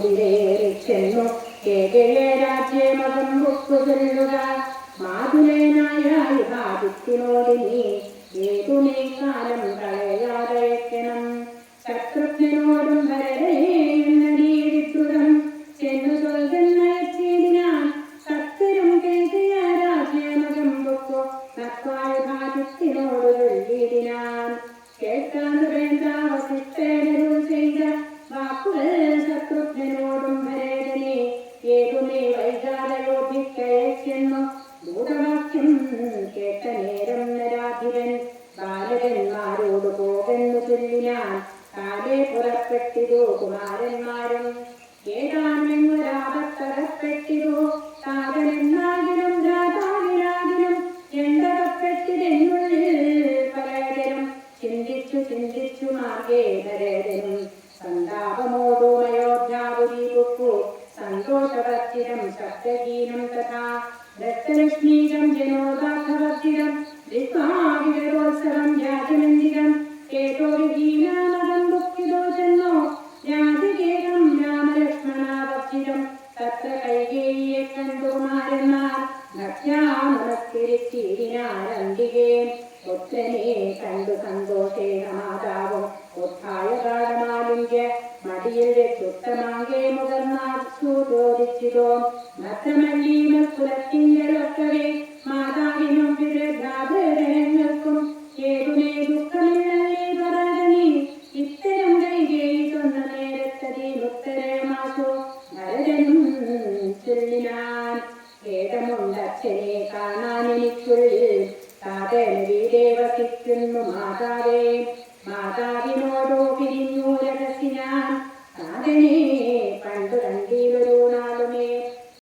കുതിരേറിച്ചെന്നു കേകയെ രാജ്യമകം ഒത്തുചൊല്ലുക ബാധിത്തിനോട് നീ ഏതു നീ കാലം കളയാതയക്കണം ശത്രുഘ്നോടും ചെന്നു പൊക്കോ നക്കായ ബാധിത്തിനോട് ചൊല്ലിയിടിനാൻ വൈകാതയോധിക്കയച്ചെന്നു ഭൂതവാക്യം കേട്ട നേരം നരാധിപൻ ബാലകന്മാരോട് പോകെന്നു ചൊല്ലിനാൻ കാലേ പുറപ്പെട്ടിതോ കുമാരന്മാരും? ഏതാണെന്നൊരാപത്തകപ്പെട്ടിതോ സാധനെന്നാകിലും രാജാവിനാകിലും എണ്ടകപ്പെട്ടിതെന്നുള്ളിൽ പലതരം ചിന്തിച്ചു ചിന്തിച്ചു മാർഗേ ഭരതനും സന്താപമോടോമയോധ്യാപുരി ബുക്കു സത്യഗീനം തഥാ. രക്തലക്ഷ്മീകം ജനോദാർത്ഥവർത്തിരം ഋത്വാവികരോത്സവം വ്യാജനന്ദിരം കേതോരുഹീനാമകം ബുക്കിതോ ചെന്നോ രാധികേകം രാമലക്ഷ്മണാവർജിതം. തത്ര കൈകേയെ കണ്ടുമാരന്മാർ നമസ്കരിച്ചിരിനാരംബികേ പുത്രനെ കണ്ടു സന്തോഷേണ മാതാവും. ഉദ്ധായ വാങ്ങിയ മടിയിൽ ദുഃഖമാകെ മുതർന്നാത്തു ചോദിച്ചിതോം നത്തമല്ലീനും കുലത്തിങ്കലൊക്കവേ മാതാവിനും വിരുദ്ധാദരങ്ങൾക്കും ഏതുനേ ദുഃഖമില്ലല്ലേ പറാകനി ഇത്തരം കൈകേയിക്കുന്ന നേരത്തതി ഉത്തരമാസോ ഭരതനും ചൊല്ലിനാൻ ഖേദമുണ്ടച്ഛനെ കാണാൻ എനിക്കുള്ളിൽ സാധന വീടേ വസിക്കുന്നു മാതാവേ മാതാ